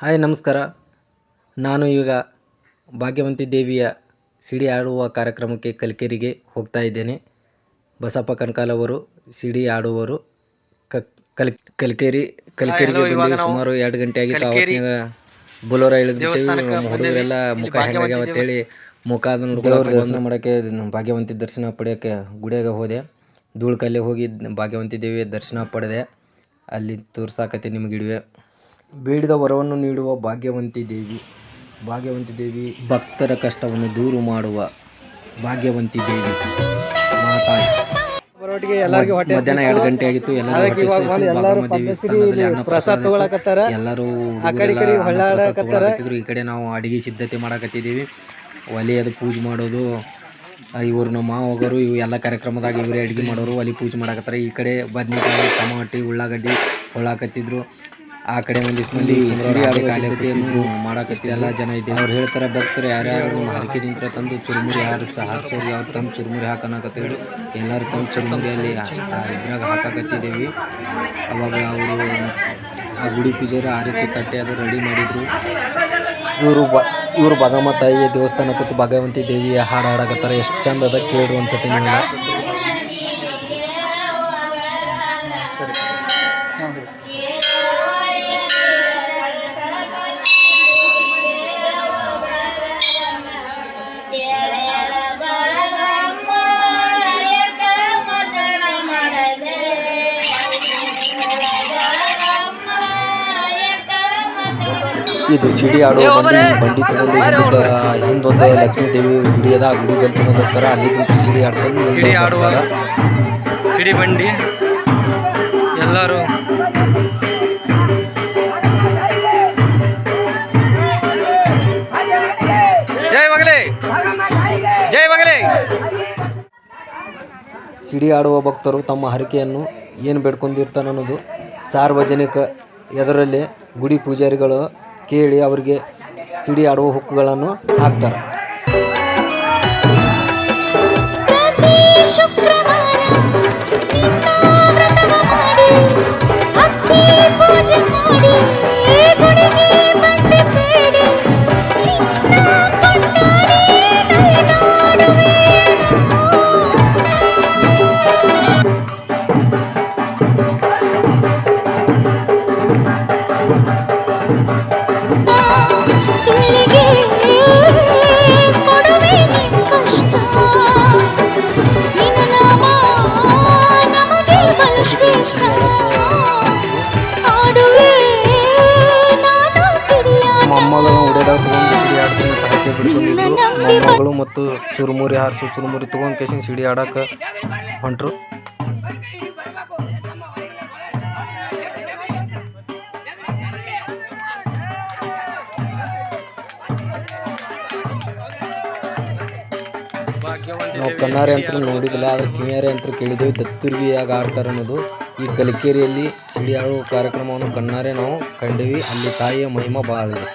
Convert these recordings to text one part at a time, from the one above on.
Hi ನಮಸ್ಕಾರ. ನಾನು ಈಗ ಭಾಗ್ಯವಂತಿ ದೇವಿಯ ಸಿಡಿ ಆಡುವ ಕಾರ್ಯಕ್ರಮಕ್ಕೆ ಕಲ್ಕೇರಿಗೆ ಹೋಗ್ತಾ ಇದ್ದೇನೆ. ಬಸಪ್ಪ ಕನಕಾಲವರು ಅವರು ಸಿಡಿ ಆಡುವರು ಕ ಕಲ್ ಕಲ್ಕೇರಿ ಕಲ್ಕೇರಿಗೆ ಬಂದು ಸುಮಾರು ಎರಡು ಗಂಟೆ ಆಗಿತ್ತು ಆವತ್ತಿನಾಗ ಬುಲೋರ ಇಳಿದ್ಬಿಟ್ಟಿವಿ ಹುಡುಗರೆಲ್ಲ ಮುಖ ಹೆಂಗಾಗ್ಯಾವ ಅಂತೇಳಿ ಮುಖ ಅದನ್ನು ದರ್ಶನ ಮಾಡೋಕ್ಕೆ ಭಾಗ್ಯವಂತಿ ದರ್ಶನ ಪಡೆಯೋಕ್ಕೆ ಗುಡಿಯಾಗ ಹೋದೆ. ಧೂಳ್ಕಲ್ಲಿ ಹೋಗಿ ಭಾಗ್ಯವಂತಿ ದೇವಿಯ ದರ್ಶನ ಪಡೆದೆ. ಅಲ್ಲಿ ತೋರ್ಸಾಕತ್ತೆ ನಿಮಗಿಡುವೆ ಬೇಡಿದ ವರವನ್ನು ನೀಡುವ ಭಾಗ್ಯವಂತಿ ದೇವಿ. ಭಾಗ್ಯವಂತಿ ದೇವಿ ಭಕ್ತರ ಕಷ್ಟವನ್ನು ದೂರು ಮಾಡುವ ಭಾಗ್ಯವಂತಿ ದೇವಿ. ಮಾತಾಯಿ ಒಟ್ಟಿಗೆ ಎಲ್ಲರಿಗೂ ಹೊಟ್ಟೆ ಮಧ್ಯಾಹ್ನ ಎರಡು ಗಂಟೆ ಆಗಿತ್ತು ಎಲ್ಲರೂ ಪ್ರಸಾದ ತಗೊಳಕತ್ತಾರ. ಎಲ್ಲರೂ ಆ ಕಡೆ ಈ ಕಡೆ ಹೊಳ್ಳಾಡಕತ್ತಾರ. ಈ ಕಡೆ ನಾವು ಅಡಿಗೆ ಸಿದ್ಧತೆ ಮಾಡಕತ್ತಿದ್ದೀವಿ. ಒಲೆ ಅದು ಪೂಜೆ ಮಾಡೋದು ಇವ್ರನ್ನ ಮಾ ನಮ್ಮ ಮಾವಗರು ಇವು ಎಲ್ಲ ಕಾರ್ಯಕ್ರಮದಾಗ ಇವರೇ ಅಡುಗೆ ಮಾಡೋರು ಅಲ್ಲಿ ಪೂಜೆ ಮಾಡಾಕತ್ತಾರ. ಈ ಕಡೆ ಬದ್ನಿಕಾಯಿ ಟಮಾಟಿ ಉಳ್ಳಾಗಡ್ಡಿ ಹೊಳ್ಳಾಕತ್ತಿದ್ರು ಆ ಕಡೆ ಒಂದಿಷ್ಟು ಮಂದಿ ಸಿಡಿ ಆಡೋ ಕಾಲತೆಯನ್ನು ಮಾಡಕತ್ತಿದ್ರು. ಎಲ್ಲ ಜನ ಇದ್ದೀವಿ ಅವ್ರು ಹೇಳ್ತಾರೆ ಬರ್ತಾರೆ ಯಾರ್ಯಾರು ಹರಕೆ ನಿಂತರ ತಂದು ಚುರುಮುರಿ ಹಾರಿಸ ಹಾರಿಸೋರು ಅವ್ರು ತಂದು ಚುರುಮುರಿ ಹಾಕೋಣಕತ್ತಿದ್ರು ಎಲ್ಲರೂ ತಂದು ಚುರುಮುರಿಯಲ್ಲಿ ಇದ್ರಾಗ ಹಾಕಾಕತ್ತಿದ್ದೀವಿ. ಅವಾಗ ಅವರು ಆ ಗುಡಿ ಪೂಜಾರಿ ಆ ರೀತಿ ತಟ್ಟೆ ಅದು ರೆಡಿ ಮಾಡಿದ್ರು. ಇವರು ಬ ಇವರು ಬಗಮ್ಮ ತಾಯಿಯ ದೇವಸ್ಥಾನ ಕೂತು ಭಗವಂತಿ ದೇವಿಯ ಹಾಡು ಹಾಡಾಕತ್ತಾರೆ. ಎಷ್ಟು ಚಂದ ಅದ ಕೇಳಿ ಒಂದ್ಸತಿ ಇದು ಸಿಡಿ ಆಡುವ ಬಂಡಿ ಬಂಡಿ ತಗೊಂಡು ಹಿಂದಕ್ಕೆ ಹಿಂದೊಂದು ಲಕ್ಷ್ಮೀ ದೇವಿ ಗುಡಿ ಅದ ಗುಡಿ ಬಲ್ಲಿ ತಗೊಂಡು ಹೋಗ್ತಾರ ಅಲ್ಲಿ ನಿಂತು ಸಿಡಿ ಆಡ್ಕೊಂಡು ಸಿಡಿ ಆಡುವ ಸಿಡಿ ಬಂಡಿ. ಎಲ್ಲರೂ. ಜೈ ಮಗಲೇ. ಜೈ ಮಗಲೇ. ಸಿಡಿ ಆಡುವ ಭಕ್ತರು ತಮ್ಮ ಹರಕೆಯನ್ನು ಏನು ಬೇಡ್ಕೊಂಡಿರ್ತಾನೆ ಅನ್ನೋದು ಸಾರ್ವಜನಿಕ ಎದರಲ್ಲಿ ಗುಡಿ ಪೂಜಾರಿಗಳು ಕೇಳಿ ಅವರಿಗೆ ಸಿಡಿ ಆಡುವ ಹುಕ್ಕುಗಳನ್ನು ಹಾಕ್ತಾರೆ. Thank ಶುಕ್ರವಾರ ತಗೊಂಡು ಸಿಡಿ ಆಡ್ತೀನಿ ಅಂತ ಹರಕೆ ಬಿಡ್ಕೊಂಡಿದ್ರು ಮೊಮ್ಮಗಳು ಮತ್ತು ಚುರುಮುರಿ ಹಾರಿಸು ಚುರುಮುರಿ ತಗೊಂಡ್ ಕೇಸಿನ ಸಿಡಿ ಆಡಕ್ಕೆ ಹೊಂಟ್ರು. ನಾವು ಕಣ್ಣಾರಿ ಅಂತ ನೋಡಿದಿಲ್ಲ ಆದ್ರೆ ಕಿವಿಯಾರೆ ಅಂತ ಕೇಳಿದ್ದೇವೆ ದತ್ತುರ್ಗಿಯಾಗ ಆಡ್ತಾರೆ ಅನ್ನೋದು. ಈ ಕಲಿಕೇರಿಯಲ್ಲಿ ಸಿಡಿ ಆಡುವ ಕಾರ್ಯಕ್ರಮವನ್ನು ಕಣ್ಣಾರೆ ನಾವು ಕಂಡೀವಿ. ಅಲ್ಲಿ ತಾಯಿಯ ಮಹಿಮಾ ಬಹಳ ಇದೆ.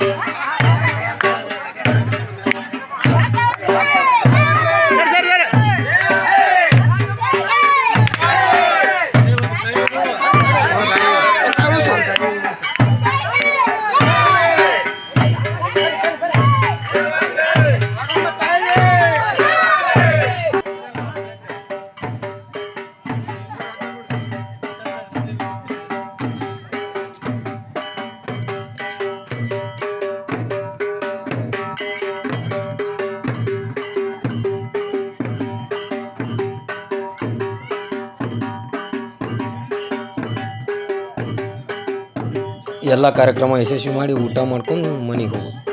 Yeah. ಎಲ್ಲ ಕಾರ್ಯಕ್ರಮ ಯಶಸ್ವಿ ಮಾಡಿ ಊಟ ಮಾಡ್ಕೊಂಡು ಮನೆಗೆ ಹೋಗೋದು.